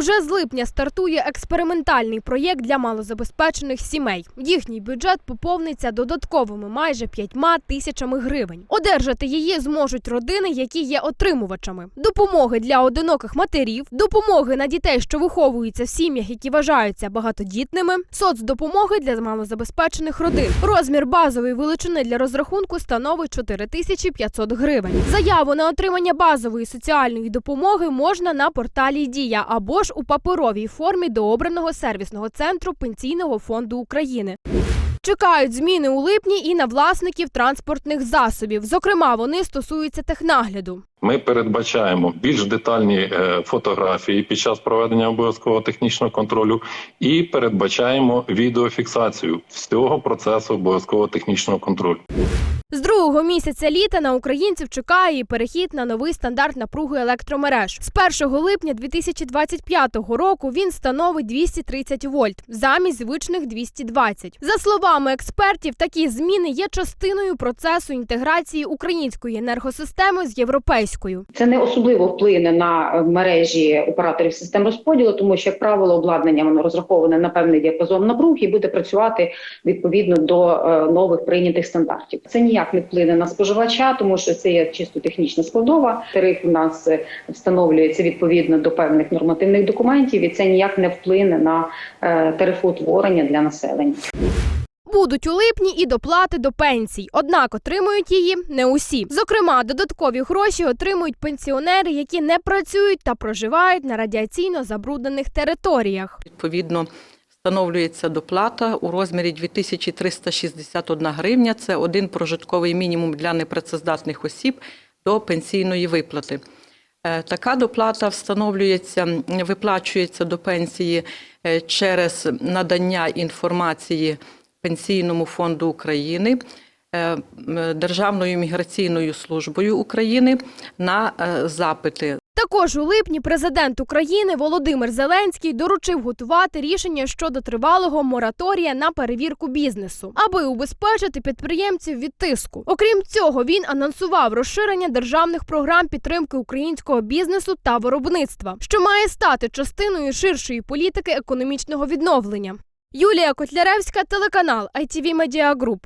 Уже з липня стартує експериментальний проєкт для малозабезпечених сімей. Їхній бюджет поповниться додатковими майже п'ятьма тисячами гривень. Одержати її зможуть родини, які є отримувачами. Допомоги для одиноких матерів, допомоги на дітей, що виховуються в сім'ях, які вважаються багатодітними, соцдопомоги для малозабезпечених родин. Розмір базової величини для розрахунку становить 4500 гривень. Заяву на отримання базової соціальної допомоги можна на порталі Дія або у паперовій формі до обраного сервісного центру Пенсійного фонду України. Чекають зміни у липні і на власників транспортних засобів. Зокрема, вони стосуються технагляду. Ми передбачаємо більш детальні е, фотографії під час проведення обов'язкового технічного контролю і передбачаємо відеофіксацію всього процесу обов'язкового технічного контролю. З другого місяця літа на українців чекає і перехід на новий стандарт напруги електромереж. З 1 липня 2025 року він становить 230 вольт замість звичних 220. За словами експертів, такі зміни є частиною процесу інтеграції української енергосистеми з європейською. Це не особливо вплине на е, мережі операторів систем розподілу, тому що, як правило, обладнання воно розраховане на певний діапазон напруг і буде працювати відповідно до е, нових прийнятих стандартів. Це ніяк не вплине на споживача, тому що це є чисто технічна складова. Тариф у нас е, встановлюється відповідно до певних нормативних документів, і це ніяк не вплине на е, тарифоутворення для населення. Будуть у липні і доплати до пенсій, однак отримують її не усі. Зокрема, додаткові гроші отримують пенсіонери, які не працюють та проживають на радіаційно забруднених територіях. Відповідно, встановлюється доплата у розмірі 2361 гривня. Це один прожитковий мінімум для непрацездатних осіб до пенсійної виплати. Е, Така доплата встановлюється, виплачується до пенсії е, через надання інформації Пенсійному фонду України, е, Державною міграційною службою України на запити Також у липні президент України Володимир Зеленський доручив готувати рішення щодо тривалого мораторія на перевірку бізнесу, аби убезпечити підприємців від тиску. Окрім цього, він анонсував розширення державних програм підтримки українського бізнесу та виробництва, що має стати частиною ширшої політики економічного відновлення. Юлія Котляревська, телеканал ITV Media Group.